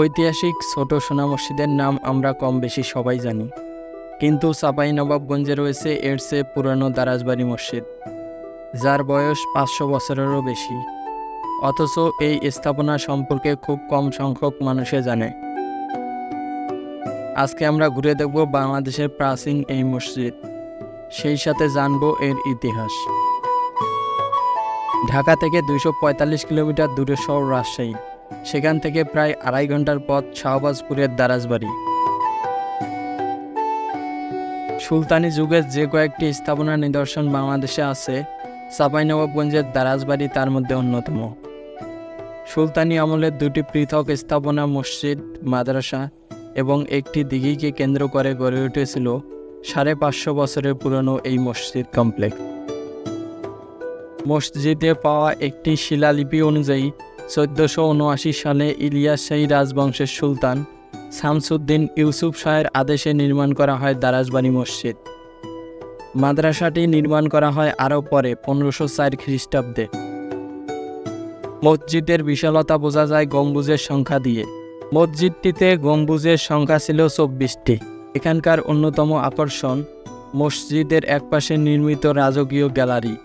ঐতিহাসিক ছোট সোনা মসজিদের নাম আমরা কম বেশি সবাই জানি। কিন্তু চাপাই নবাবগঞ্জে রয়েছে এর চেয়ে পুরানো দারাজবাড়ি মসজিদ, যার বয়স পাঁচশো বছরেরও বেশি। অথচ এই স্থাপনা সম্পর্কে খুব কম সংখ্যক মানুষে জানে। আজকে আমরা ঘুরে দেখব বাংলাদেশের প্রাচীন এই মসজিদ। সেই সাথে জানব এর ইতিহাস। ঢাকা থেকে দুইশো পঁয়তাল্লিশ কিলোমিটার দূরে শহর রাজশাহী। সেখান থেকে প্রায় আড়াই ঘণ্টার পথ শাহবাজপুরের দারাজবাড়ি। সুলতানি যুগের যে কয়েকটি স্থাপনার নিদর্শন বাংলাদেশে আছে চাঁপাইনবাবগঞ্জের দারাজবাড়ি তার মধ্যে অন্যতম। সুলতানি আমলের দুটি পৃথক স্থাপনা মসজিদ, মাদ্রাসা এবং একটি দিঘিকে কেন্দ্র করে গড়ে উঠেছিল সাড়ে পাঁচশো বছরের পুরনো এই মসজিদ কমপ্লেক্স। মসজিদে পাওয়া একটি শিলালিপি অনুযায়ী চোদ্দোশো উনআশি সালে ইলিয়াস শাহী রাজবংশের সুলতান, শামসুদ্দিন ইউসুফ শাহের আদেশে নির্মাণ করা হয় দারাজবাড়ি মসজিদ। মাদ্রাসাটি নির্মাণ করা হয় আরও পরে, পনেরোশো চার খ্রিস্টাব্দে। মসজিদের বিশালতা বোঝা যায় গম্বুজের সংখ্যা দিয়ে। মসজিদটিতে গম্বুজের সংখ্যা ছিল চব্বিশটি। এখানকার অন্যতম আকর্ষণ, মসজিদের একপাশে নির্মিত রাজকীয় গ্যালারি।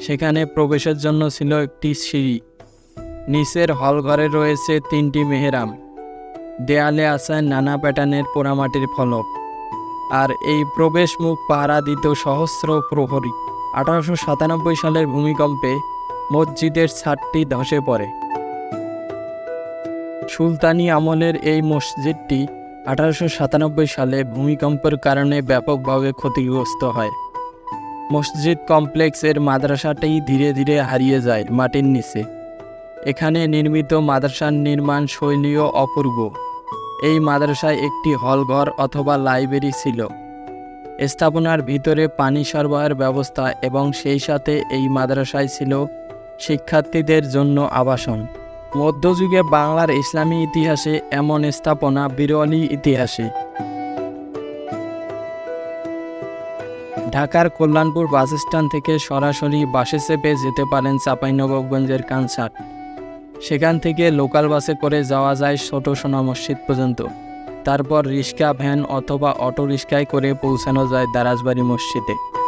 সেখানে প্রবেশের জন্য ছিল একটি সিঁড়ি। নিচের হলঘরে রয়েছে তিনটি মেহেরাম। দেয়ালে আছে নানা প্যাটার্নের পোড়ামাটির ফলক। আর এই প্রবেশ মুখ পাহারা দিত সহস্র প্রহরী। আঠারোশো সাতানব্বই সালের ভূমিকম্পে মসজিদের ছাদটি ধসে পড়ে। সুলতানি আমলের এই মসজিদটি আঠারোশো সাতানব্বই সালে ভূমিকম্পের কারণে ব্যাপকভাবে ক্ষতিগ্রস্ত হয়। মসজিদ কমপ্লেক্সের মাদ্রাসাটি ধীরে ধীরে হারিয়ে যায় মাটির নিচে। এখানে নির্মিত মাদ্রাসার নির্মাণ শৈলীও অপূর্ব। এই মাদ্রাসায় একটি হলঘর অথবা লাইব্রেরি ছিল। স্থাপনার ভিতরে পানি সরবরাহের ব্যবস্থা এবং সেই সাথে এই মাদ্রাসায় ছিল শিক্ষার্থীদের জন্য আবাসন। মধ্যযুগে বাংলার ইসলামী ইতিহাসে এমন স্থাপনা বিরলই ইতিহাসে। ঢাকার কল্যাণপুর বাস স্ট্যান্ড থেকে সরাসরি বাসে চেপে যেতে পারেন চাঁপাইনবাবগঞ্জের কানসাট সেখান থেকে লোকাল বাসে করে যাওয়া যায় ছোট সোনা মসজিদ পর্যন্ত। তারপর রিক্সা, ভ্যান অথবা অটো রিক্সায় করে পৌঁছানো যায় দারাজবাড়ি মসজিদে।